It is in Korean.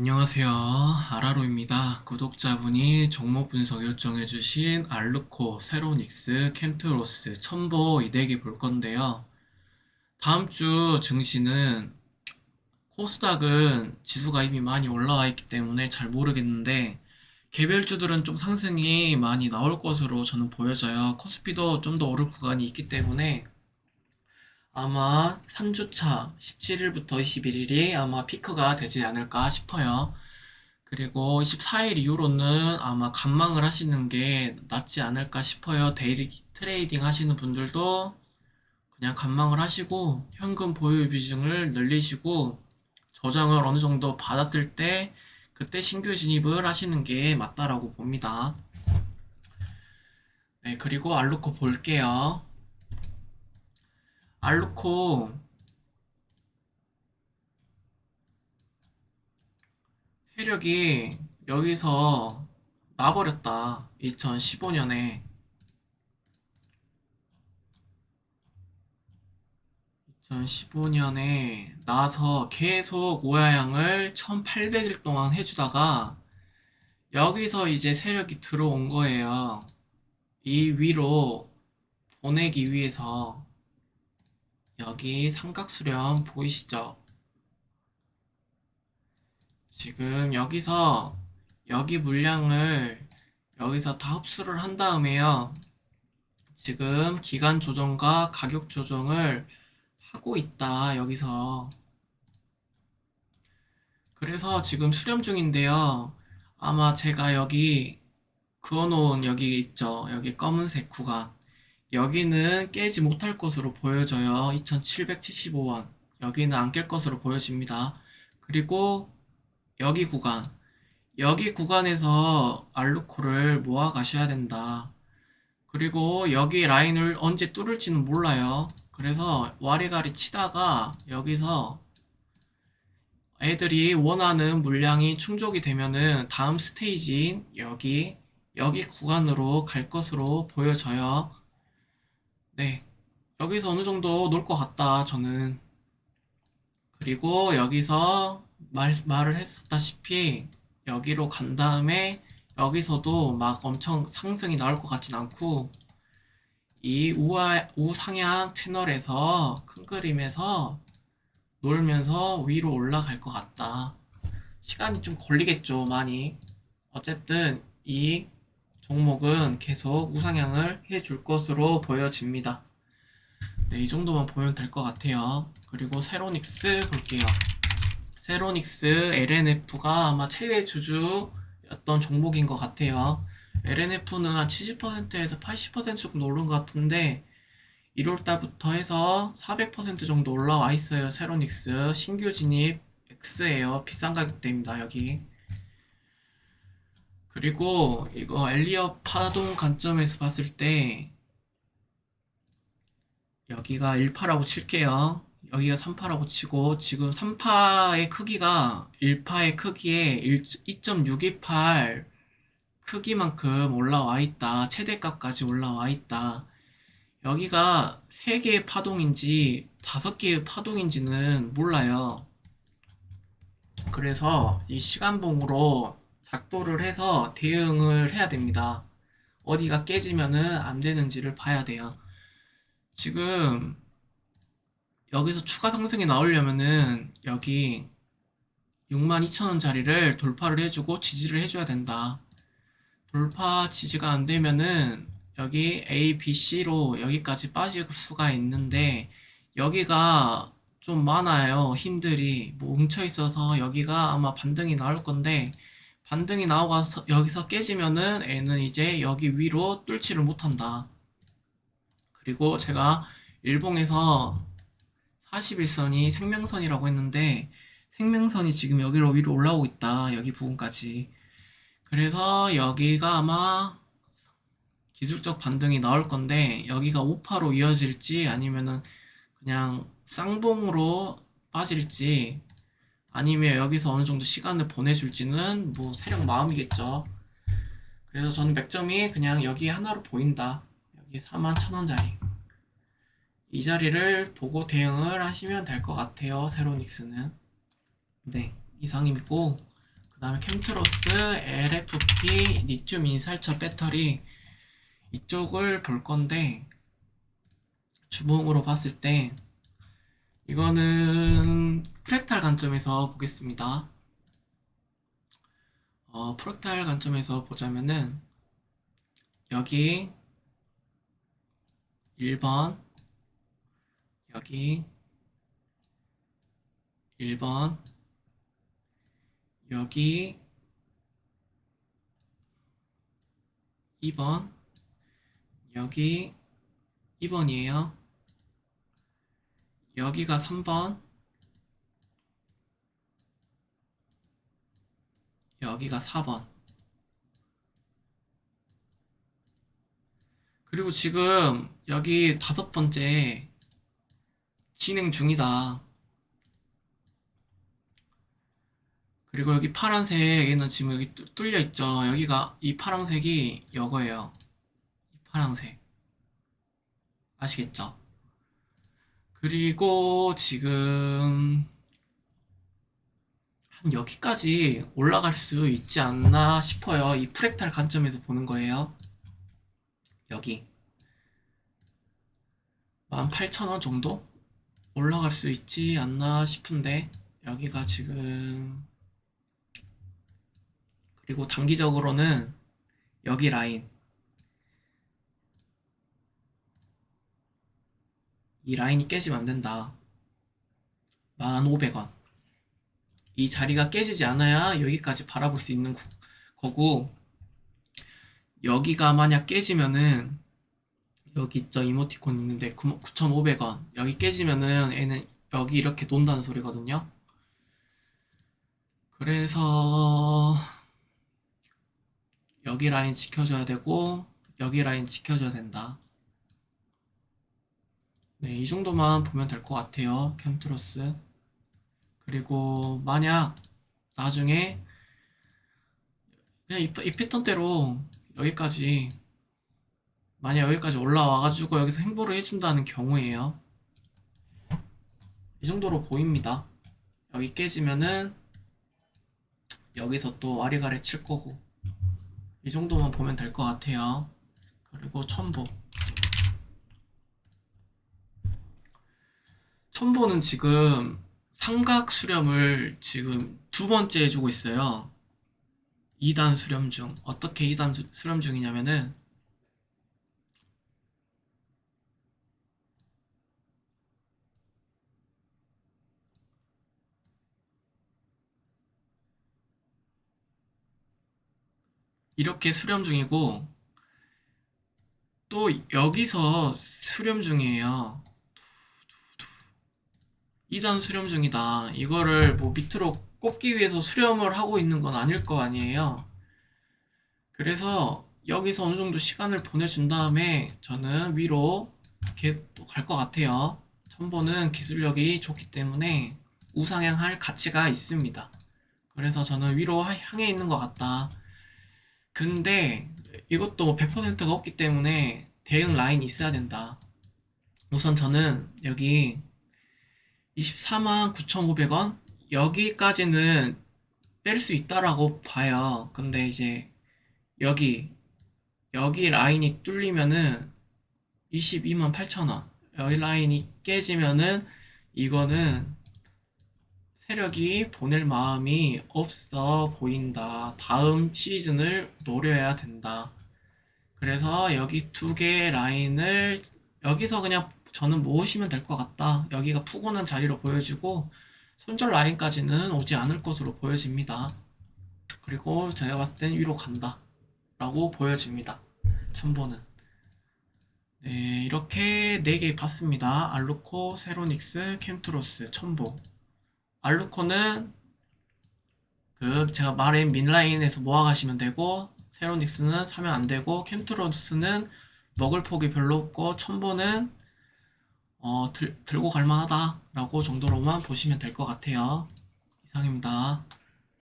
안녕하세요. 아라로입니다. 구독자분이 종목 분석 요청해주신 알루코, 세로닉스, 캠트로스, 첨보 이네개볼 건데요. 다음 주 증시는 코스닥은 지수가 이미 많이 올라와 있기 때문에 잘 모르겠는데 개별주들은 좀 상승이 많이 나올 것으로 저는 보여져요. 코스피도 좀 더 오를 구간이 있기 때문에 아마 3주차 17일부터 21일이 아마 피크가 되지 않을까 싶어요. 그리고 24일 이후로는 아마 간망을 하시는 게 낫지 않을까 싶어요. 데일리 트레이딩 하시는 분들도 그냥 간망을 하시고 현금 보유 비중을 늘리시고 저장을 어느 정도 받았을 때 그때 신규 진입을 하시는 게 맞다라고 봅니다. 네, 그리고 알루코 볼게요. 알루코 세력이 여기서 나버렸다. 2015년에 2015년에 나서 계속 우하향을 1800일 동안 해주다가 여기서 이제 세력이 들어온 거예요. 이 위로 보내기 위해서 여기 삼각수렴 보이시죠? 지금 여기서 여기 물량을 여기서 다 흡수를 한 다음에요. 지금 기간 조정과 가격 조정을 하고 있다. 여기서. 그래서 지금 수렴 중인데요. 아마 제가 여기 그어놓은 여기 있죠. 여기 검은색 구간. 여기는 깨지 못할 것으로 보여져요. 2775원. 여기는 안 깰 것으로 보여집니다. 그리고 여기 구간. 여기 구간에서 알루코를 모아 가셔야 된다. 그리고 여기 라인을 언제 뚫을지는 몰라요. 그래서 와리가리 치다가 여기서 애들이 원하는 물량이 충족이 되면은 다음 스테이지인 여기, 여기 구간으로 갈 것으로 보여져요. 네. 여기서 어느 정도 놀 것 같다, 저는. 그리고 여기서 말, 말을 했었다시피 여기로 간 다음에 여기서도 막 엄청 상승이 나올 것 같진 않고 이 우하, 우상향 채널에서 큰 그림에서 놀면서 위로 올라갈 것 같다. 시간이 좀 걸리겠죠, 많이. 어쨌든 이 종목은 계속 우상향을 해줄 것으로 보여집니다. 네, 이 정도만 보면 될 것 같아요. 그리고 세로닉스 볼게요. 세로닉스 LNF가 아마 최대 주주였던 종목인 것 같아요. LNF는 한 70%에서 80% 정도 오른 것 같은데 1월달부터 해서 400% 정도 올라와 있어요. 세로닉스 신규 진입 X예요. 비싼 가격대입니다. 여기. 그리고 이거 엘리어 파동 관점에서 봤을 때 여기가 1파라고 칠게요. 여기가 3파라고 치고 지금 3파의 크기가 1파의 크기에 2.628 크기만큼 올라와 있다. 최대값까지 올라와 있다. 여기가 3개의 파동인지 5개의 파동인지는 몰라요. 그래서 이 시간봉으로 작도를 해서 대응을 해야 됩니다. 어디가 깨지면은 안 되는지를 봐야 돼요. 지금 여기서 추가 상승이 나오려면은 여기 62,000원짜리를 돌파를 해주고 지지를 해줘야 된다. 돌파 지지가 안 되면은 여기 A, B, C로 여기까지 빠질 수가 있는데 여기가 좀 많아요. 힘들이 뭐 뭉쳐 있어서 여기가 아마 반등이 나올 건데 반등이 나오고 여기서 깨지면은 애는 이제 여기 위로 뚫지를 못한다. 그리고 제가 일봉에서 41선이 생명선이라고 했는데 생명선이 지금 여기로 위로 올라오고 있다. 여기 부분까지. 그래서 여기가 아마 기술적 반등이 나올 건데 여기가 5파로 이어질지 아니면은 그냥 쌍봉으로 빠질지 아니면 여기서 어느 정도 시간을 보내줄지는 뭐 세력 마음이겠죠. 그래서 저는 맥점이 그냥 여기 하나로 보인다. 여기 4만 1천원짜리. 이 자리를 보고 대응을 하시면 될 것 같아요. 세로닉스는. 네, 이상이고 그 다음에 캠트로스, LFP, 리튬 인살처 배터리 이쪽을 볼 건데 주봉으로 봤을 때 이거는 프랙탈 관점에서 보겠습니다. 어, 프랙탈 관점에서 보자면은 여기 1번 여기 1번 여기 2번 여기 2번이에요. 여기가 3번 여기가 4번 그리고 지금 여기 다섯 번째 진행 중이다. 그리고 여기 파란색에는 지금 여기 뚫- 뚫려 있죠. 여기가 이 파란색이 이거예요. 이 파란색. 아시겠죠? 그리고 지금 한 여기까지 올라갈 수 있지 않나 싶어요. 이 프랙탈 관점에서 보는 거예요. 여기 18,000원 정도 올라갈 수 있지 않나 싶은데 여기가 지금 그리고 단기적으로는 여기 라인 이 라인이 깨지면 안 된다. 1,500원. 이 자리가 깨지지 않아야 여기까지 바라볼 수 있는 구- 거고 여기가 만약 깨지면은 여기 있죠 이모티콘 있는데 9,500원 여기 깨지면은 얘는 여기 이렇게 논다는 소리거든요. 그래서 여기 라인 지켜줘야 되고 여기 라인 지켜줘야 된다. 네, 이 정도만 보면 될 것 같아요. 캠트로스. 그리고 만약 나중에 그냥 이, 이 패턴대로 여기까지 만약 여기까지 올라와가지고 여기서 행보를 해준다는 경우에요. 이 정도로 보입니다. 여기 깨지면은 여기서 또 와리가리 칠 거고 이 정도만 보면 될 것 같아요. 그리고 첨보. 첨보는 지금 삼각 수렴을 지금 두 번째 해주고 있어요. 2단 수렴 중. 어떻게 2단 수- 수렴 중이냐면은 이렇게 수렴 중이고 또 여기서 수렴 중이에요. 2단 수렴 중이다. 이거를 뭐 밑으로 꼽기 위해서 수렴을 하고 있는 건 아닐 거 아니에요. 그래서 여기서 어느 정도 시간을 보내준 다음에 저는 위로 갈것 같아요. 첨보는 기술력이 좋기 때문에 우상향할 가치가 있습니다. 그래서 저는 위로 하- 향해 있는 것 같다. 근데 이것도 100%가 없기 때문에 대응 라인이 있어야 된다. 우선 저는 여기 24만 9,500원 여기까지는 뺄 수 있다라고 봐요. 근데 이제 여기 여기 라인이 뚫리면은 22만 8천원 여기 라인이 깨지면은 이거는 세력이 보낼 마음이 없어 보인다. 다음 시즌을 노려야 된다. 그래서 여기 두 개 라인을 여기서 그냥 저는 모으시면 될 것 같다. 여기가 푸근한 자리로 보여지고 손절 라인까지는 오지 않을 것으로 보여집니다. 그리고 제가 봤을 땐 위로 간다. 라고 보여집니다. 첨보는. 네, 이렇게 4개 봤습니다. 알루코, 세로닉스, 캠트로스, 첨보. 알루코는 그 제가 말한 민라인에서 모아가시면 되고 세로닉스는 사면 안 되고 캠트로스는 먹을 폭이 별로 없고 첨보는 어, 들, 들고 갈 만하다라고 정도로만 보시면 될 것 같아요. 이상입니다.